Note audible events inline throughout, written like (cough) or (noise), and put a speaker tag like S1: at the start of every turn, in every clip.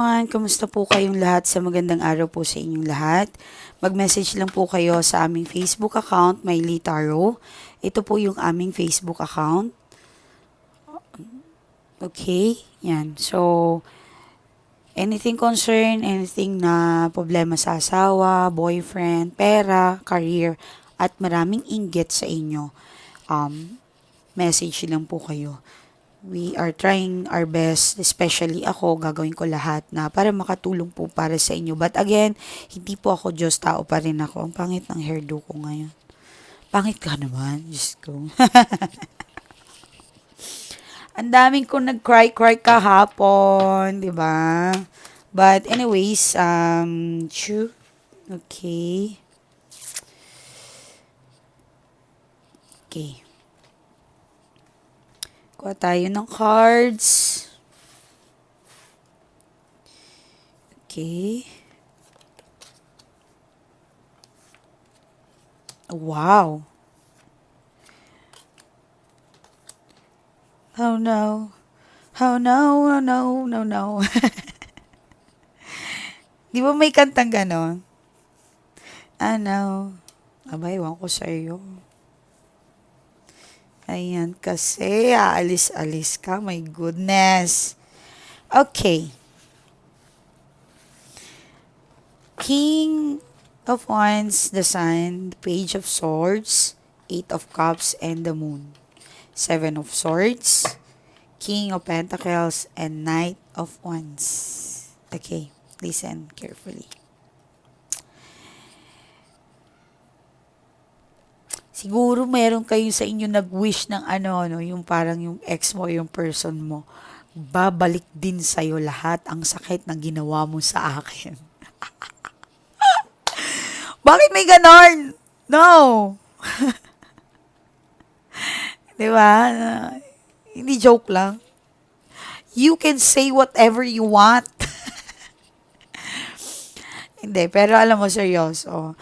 S1: everyone! Kumusta po kayong lahat sa magandang araw po sa inyong lahat? Mag-message lang po kayo sa aming Facebook account, Miley Taro. Ito po yung aming Facebook account. Okay? Yan. So, anything concern, anything na problema sa asawa, boyfriend, pera, career, at maraming inggit sa inyo, um, message lang po kayo. We are trying our best, especially ako, gagawin ko lahat na para makatulong po para sa inyo. But again, hindi po ako Diyos, tao pa rin ako. Ang pangit ng hairdo ko ngayon. Pangit ka naman, Diyos ko. (laughs) Ang daming ko nag-cry-cry kahapon, di ba? But anyways, um, chew. Okay. Okay. Kuha tayo ng cards. Okay. Wow. Oh no. Oh no, oh no, no, no. Di ba may kantang ganon? Ano? Aba, iwan ko sa iyo. Ayan, kasi aalis-alis ka. My goodness. Okay. King of Wands, the Sun, the Page of Swords, Eight of Cups, and the Moon. Seven of Swords, King of Pentacles, and Knight of Wands. Okay, listen carefully. Siguro meron kayo sa inyo nag-wish ng ano, no, yung parang yung ex mo, yung person mo. Babalik din sa'yo lahat ang sakit na ginawa mo sa akin. (laughs) Bakit may ganon? No. (laughs) Di ba? Uh, hindi joke lang. You can say whatever you want. (laughs) hindi, pero alam mo, seryoso.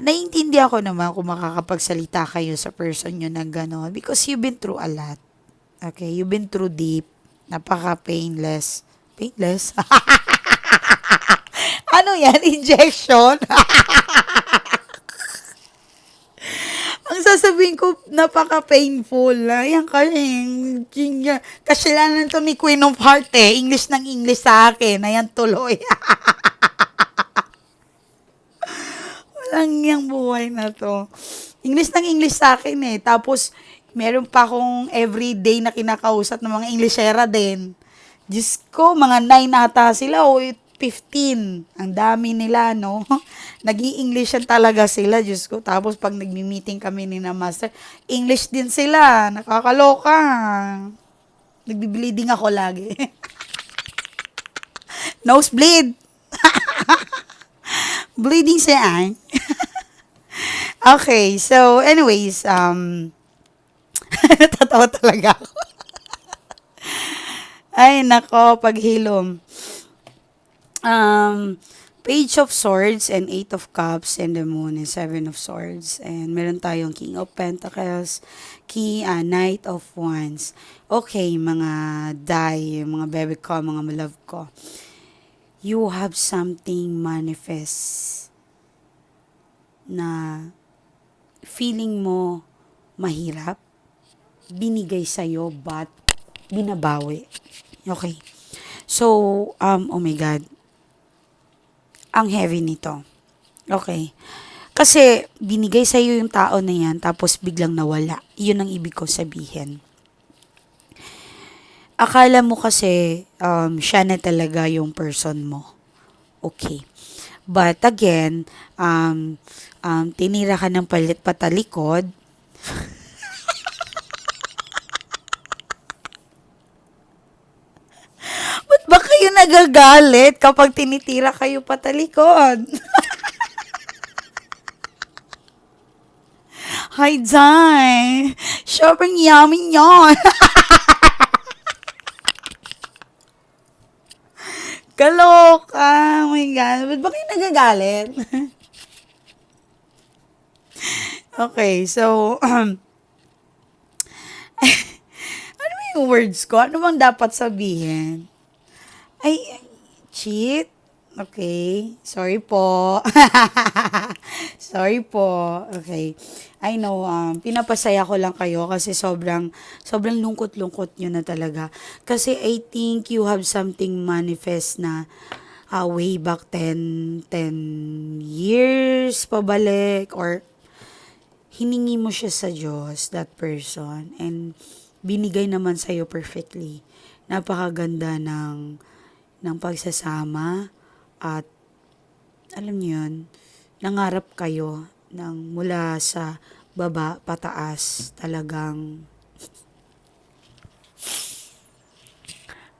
S1: Naiintindihan ko naman kung makakapagsalita kayo sa person nyo na gano'n because you've been through a lot. Okay? You've been through deep. Napaka-painless. Painless? (laughs) ano yan? Injection? (laughs) Ang sasabihin ko, napaka-painful. Ayan kasi, kasalanan to ni Queen of Heart eh. English ng English sa akin. Ayan tuloy. (laughs) Walang yung buhay na to. English ng English sa akin eh. Tapos, meron pa akong everyday na kinakausap ng mga Englishera din. Diyos ko, mga 9 ata sila o 15. Ang dami nila, no? (laughs) naging english talaga sila, Diyos ko. Tapos, pag nagmi-meeting kami ni na master, English din sila. Nakakaloka. Nagbi-bleeding ako lagi. (laughs) Nosebleed. (laughs) Bleeding siya. Okay, so anyways, um, (laughs) natatawa talaga ako. (laughs) Ay, nako, paghilom. Um, Page of Swords and Eight of Cups and the Moon and Seven of Swords. And meron tayong King of Pentacles, Key, uh, Knight of Wands. Okay, mga die, mga bebe ko, mga malove ko. You have something manifest na feeling mo mahirap, binigay sa'yo, but binabawi. Okay. So, um, oh my God. Ang heavy nito. Okay. Kasi, binigay sa'yo yung tao na yan, tapos biglang nawala. Yun ang ibig ko sabihin. Akala mo kasi, um, siya na talaga yung person mo. Okay. But again, um, um, tinira ka ng palit patalikod, (laughs) Ba't ba kayo nagagalit kapag tinitira kayo patalikod? (laughs) Hi, Day. Sobrang yummy yon. (laughs) Kaloka. Oh my God. Ba't ba kayo nagagalit? (laughs) okay, so, um, (clears throat) ano ba yung words ko? Ano bang dapat sabihin? Ay, cheat? Okay. Sorry po. (laughs) Sorry po. Okay. I know, um, pinapasaya ko lang kayo kasi sobrang, sobrang lungkot-lungkot nyo na talaga. Kasi I think you have something manifest na uh, way back 10, 10 years pabalik or hiningi mo siya sa Diyos, that person, and binigay naman sa'yo perfectly. Napakaganda ng, ng pagsasama at alam niyo yun, nangarap kayo ng mula sa baba pataas talagang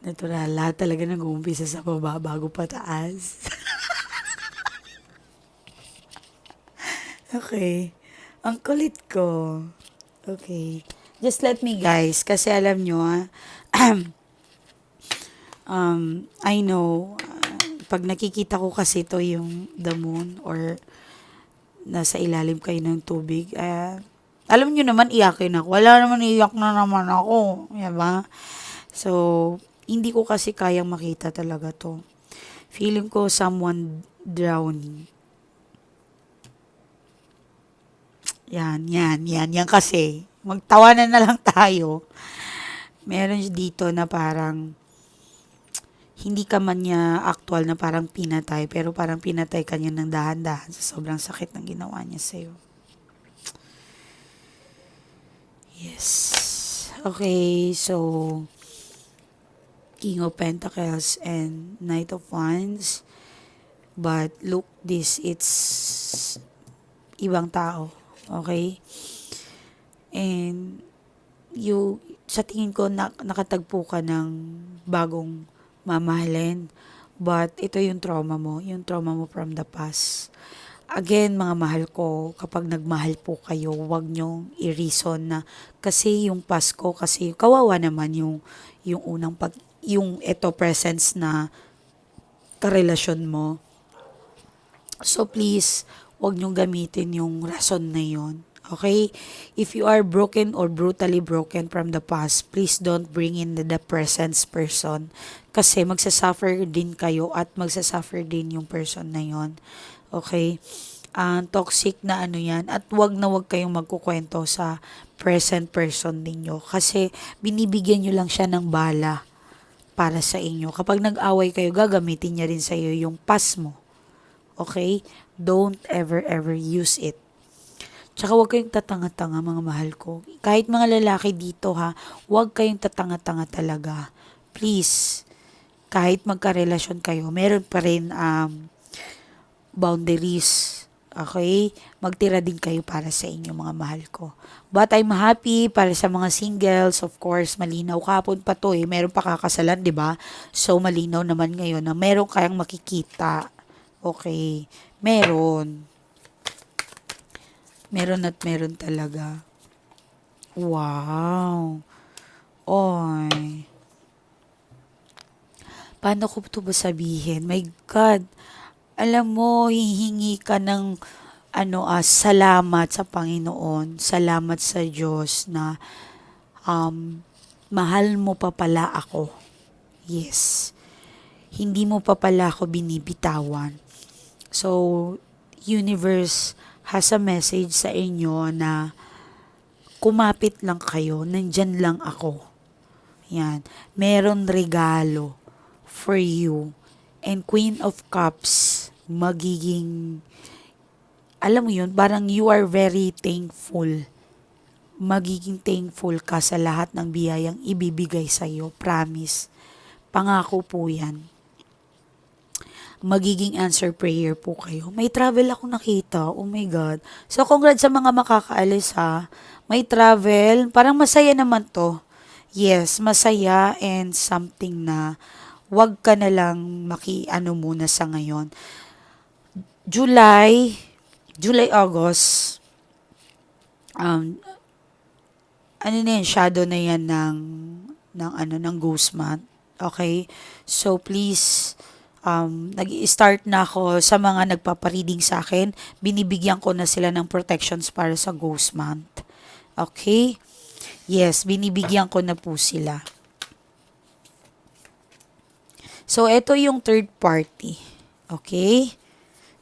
S1: natural. Lahat talaga nag-uumpisa sa baba bago pataas. (laughs) Okay. Ang kulit ko. Okay. Just let me guys kasi alam nyo ah, (clears throat) um, I know pag nakikita ko kasi to yung the moon or nasa ilalim kayo ng tubig, eh, alam nyo naman, iyakin ako. Wala naman, iyak na naman ako. Diba? So, hindi ko kasi kayang makita talaga to. Feeling ko someone drowning. Yan, yan, yan, yan kasi. Magtawanan na lang (laughs) tayo. Meron dito na parang hindi ka man niya actual na parang pinatay, pero parang pinatay ka niya ng dahan-dahan sa sobrang sakit ng ginawa niya sa'yo. Yes. Okay, so King of Pentacles and Knight of Wands. But look this, it's ibang tao. Okay? And you, sa tingin ko, na, nakatagpo ka ng bagong mamahalin. But ito yung trauma mo, yung trauma mo from the past. Again, mga mahal ko, kapag nagmahal po kayo, wag nyong i-reason na kasi yung Pasko, kasi kawawa naman yung, yung unang pag, yung ito presence na karelasyon mo. So please, wag nyong gamitin yung rason na yon. Okay? If you are broken or brutally broken from the past, please don't bring in the, presence person. Kasi magsasuffer din kayo at magsasuffer din yung person na yon. Okay? Ang toxic na ano yan. At wag na wag kayong magkukwento sa present person ninyo. Kasi binibigyan nyo lang siya ng bala para sa inyo. Kapag nag-away kayo, gagamitin niya rin sa iyo yung past mo. Okay? Don't ever ever use it. Tsaka huwag kayong tatanga-tanga mga mahal ko. Kahit mga lalaki dito ha, huwag kayong tatanga-tanga talaga. Please, kahit magkarelasyon kayo, meron pa rin um, boundaries. Okay? Magtira din kayo para sa inyo mga mahal ko. But I'm happy para sa mga singles. Of course, malinaw kapon pa to eh. Meron pa kakasalan, di ba? So, malinaw naman ngayon na meron kayang makikita. Okay. Meron. Meron at meron talaga. Wow. Oy. Paano ko ito ba sabihin? My God. Alam mo, hihingi ka ng ano, ah, salamat sa Panginoon. Salamat sa Diyos na um, mahal mo pa pala ako. Yes. Hindi mo pa pala ako binibitawan. So, universe, has a message sa inyo na kumapit lang kayo, nandyan lang ako. Yan. Meron regalo for you. And Queen of Cups, magiging, alam mo yun, parang you are very thankful. Magiging thankful ka sa lahat ng biyayang ibibigay sa'yo. Promise. Pangako po yan magiging answer prayer po kayo. May travel ako nakita. Oh my God. So, congrats sa mga makakaalis ha. May travel. Parang masaya naman to. Yes, masaya and something na wag ka na lang maki-ano muna sa ngayon. July, July, August, um, ano na yan, shadow na yan ng, ng ano, ng ghost month. Okay? So, please, um, nag-start na ako sa mga nagpapareading sa akin. Binibigyan ko na sila ng protections para sa ghost month. Okay? Yes, binibigyan ko na po sila. So, ito yung third party. Okay?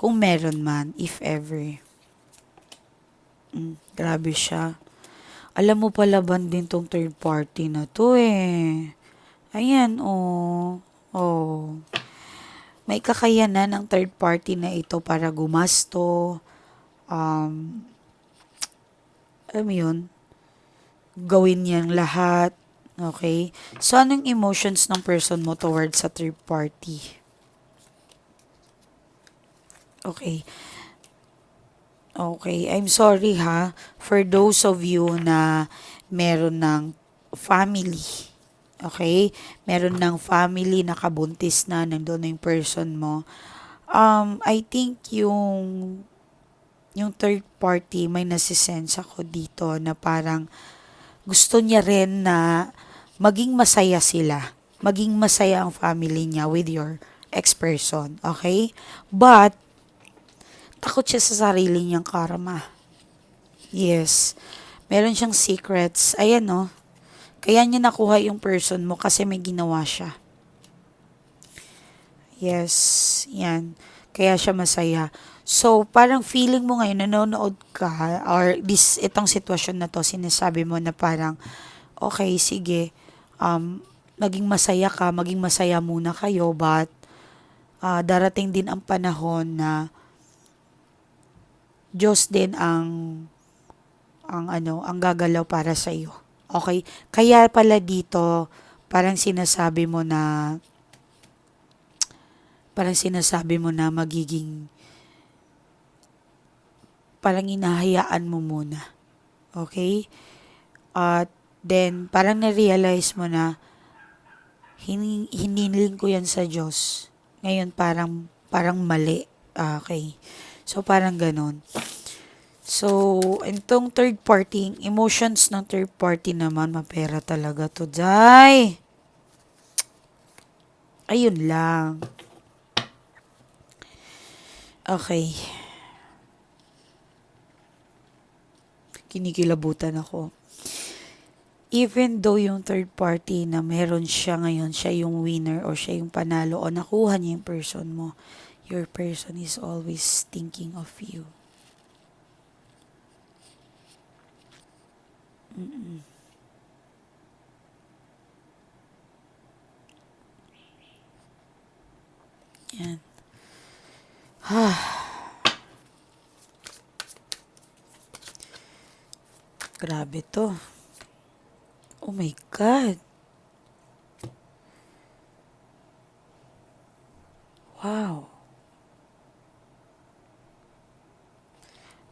S1: Kung meron man, if ever. Mm, grabe siya. Alam mo pala din tong third party na to eh. Ayan, oh. Oh. May kakayanan ng third party na ito para gumasto. Um, alam mo yun? Gawin niyang lahat. Okay? So, anong emotions ng person mo towards sa third party? Okay. Okay, I'm sorry ha for those of you na meron ng family. Okay? Meron ng family na kabuntis na, nandun na yung person mo. Um, I think yung yung third party, may nasisense ako dito na parang gusto niya rin na maging masaya sila. Maging masaya ang family niya with your ex-person. Okay? But, takot siya sa sarili niyang karma. Yes. Meron siyang secrets. Ayan no. Kaya niya nakuha yung person mo kasi may ginawa siya. Yes. Yan. Kaya siya masaya. So, parang feeling mo ngayon, nanonood ka, or this, itong sitwasyon na to, sinasabi mo na parang, okay, sige, um, maging masaya ka, maging masaya muna kayo, but, uh, darating din ang panahon na, Diyos din ang ang ano, ang gagalaw para sa iyo. Okay? Kaya pala dito parang sinasabi mo na parang sinasabi mo na magiging parang inahayaan mo muna. Okay? At then parang na-realize mo na hin hiniling ko yan sa Diyos. Ngayon parang parang mali. Okay. So, parang ganon. So, itong third party, emotions ng third party naman, mapera talaga to, Jai. Ayun lang. Okay. Kinikilabutan ako. Even though yung third party na meron siya ngayon, siya yung winner or siya yung panalo o nakuha niya yung person mo, your person is always thinking of you. Mm-mm. Yan. Ha. (sighs) Grabe to. Oh my God. Wow.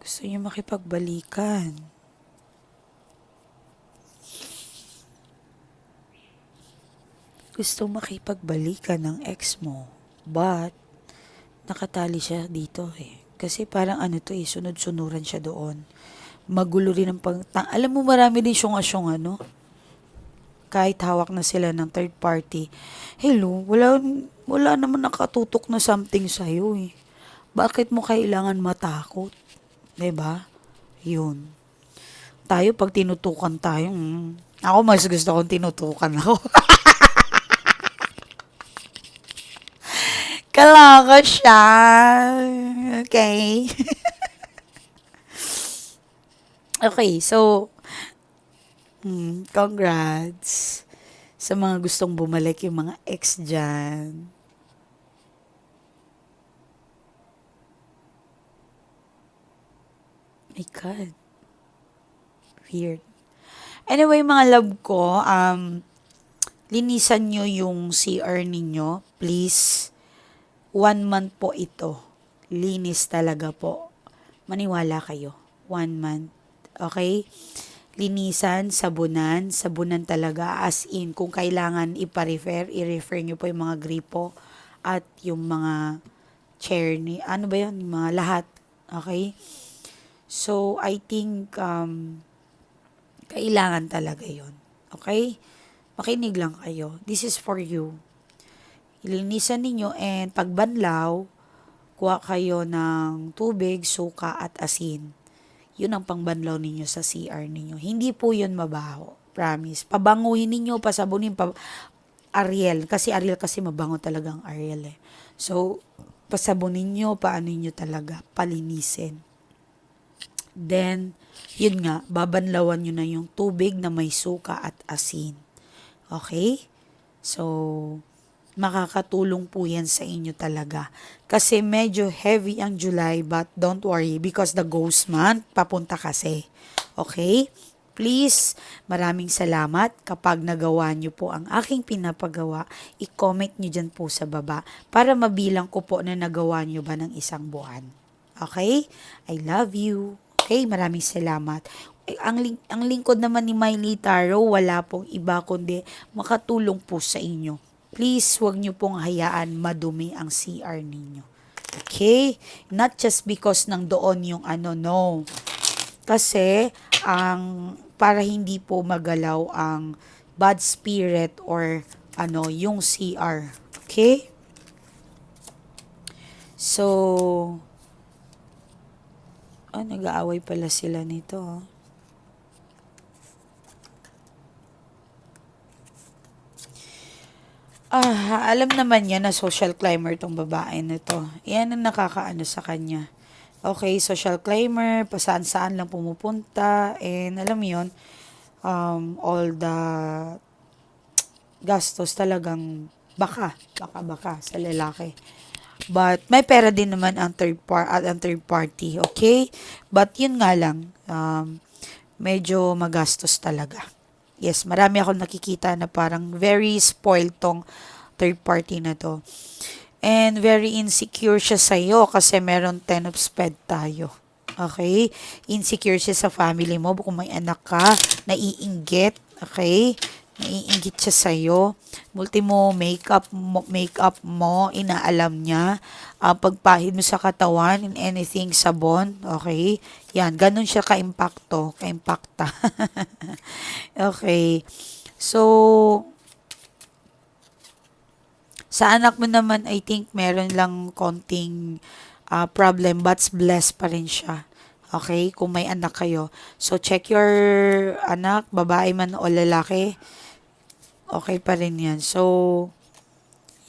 S1: Gusto niya makipagbalikan. Gusto makipagbalikan ng ex mo. But, nakatali siya dito eh. Kasi parang ano to eh, sunod-sunuran siya doon. Magulo rin ang pag... Alam mo marami din syunga-syunga, no? Kahit hawak na sila ng third party. Hello, wala, wala naman nakatutok na something sa'yo eh. Bakit mo kailangan matakot? ba? Yun. Tayo, pag tinutukan tayo, mm, ako mas gusto kong tinutukan ako. (laughs) Kaloka siya. Okay. (laughs) okay, so, mm, congrats sa mga gustong bumalik yung mga ex dyan. My God. Weird. Anyway, mga love ko, um, linisan nyo yung CR ninyo. Please. One month po ito. Linis talaga po. Maniwala kayo. One month. Okay? Linisan, sabunan. Sabunan talaga. As in, kung kailangan ipa-refer, i-refer nyo po yung mga gripo at yung mga chair ni, ano ba yun? Yung mga lahat. Okay? So, I think, um, kailangan talaga yon Okay? Makinig lang kayo. This is for you. Ilinisan ninyo and pagbanlaw, kuha kayo ng tubig, suka at asin. Yun ang pangbanlaw ninyo sa CR ninyo. Hindi po yun mabaho. Promise. Pabanguhin ninyo, pasabunin, pa, Ariel. Kasi Ariel kasi mabango talaga ang Ariel eh. So, pasabunin nyo, paano nyo talaga, palinisin. Then, yun nga, babanlawan nyo na yung tubig na may suka at asin. Okay? So, makakatulong po yan sa inyo talaga. Kasi medyo heavy ang July but don't worry because the ghost month papunta kasi. Okay? Please, maraming salamat. Kapag nagawa nyo po ang aking pinapagawa, i-comment nyo dyan po sa baba para mabilang ko po na nagawa nyo ba ng isang buwan. Okay? I love you. Okay? Maraming salamat. Eh, Ang, ling- ang lingkod naman ni Miley Taro, wala pong iba kundi makatulong po sa inyo. Please, huwag nyo pong hayaan madumi ang CR ninyo. Okay? Not just because ng doon yung ano, no. Kasi, ang para hindi po magalaw ang bad spirit or ano, yung CR. Okay? So, ah, nag-aaway pala sila nito. ah. Ah, alam naman niya na social climber tong babae na to. Yan ang nakakaano sa kanya. Okay, social climber, pasaan-saan lang pumupunta, and alam mo yun, um, all the gastos talagang baka, baka-baka sa lalaki. But may pera din naman ang third par at ang third party, okay? But yun nga lang, um, medyo magastos talaga. Yes, marami akong nakikita na parang very spoiled tong third party na to. And very insecure siya sa'yo kasi meron 10 of sped tayo. Okay? Insecure siya sa family mo. Kung may anak ka, naiinggit. Okay? Naiinggit siya sa'yo. Multi mo, makeup mo, makeup mo, inaalam niya. Ah, pagpahid mo sa katawan, in anything, sabon. Okay? Yan, ganun siya ka-impacto, ka-impacta. (laughs) okay. So, sa anak mo naman, I think meron lang konting ah, problem but blessed pa rin siya. Okay? Kung may anak kayo. So, check your anak, babae man o lalaki. Okay pa rin yan. So,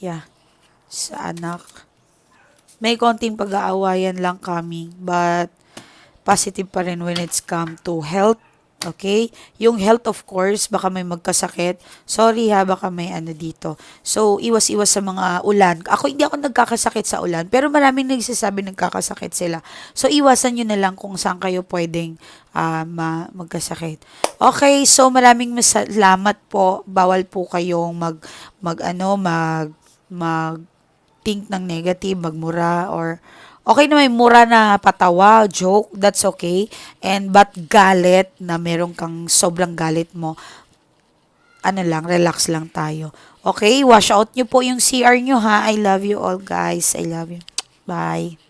S1: yeah. Sa anak. May konting pag-aawayan lang coming. But, positive pa rin when it's come to health. Okay? Yung health, of course, baka may magkasakit. Sorry ha, baka may ano dito. So, iwas-iwas sa mga ulan. Ako, hindi ako nagkakasakit sa ulan, pero maraming nagsasabi nagkakasakit sila. So, iwasan nyo na lang kung saan kayo pwedeng ah, ma- magkasakit. Okay, so maraming salamat po. Bawal po kayong mag, mag ano, mag, mag, think ng negative, magmura, or okay na may mura na patawa, joke, that's okay. And but galit na meron kang sobrang galit mo, ano lang, relax lang tayo. Okay, wash out nyo po yung CR nyo ha. I love you all guys. I love you. Bye.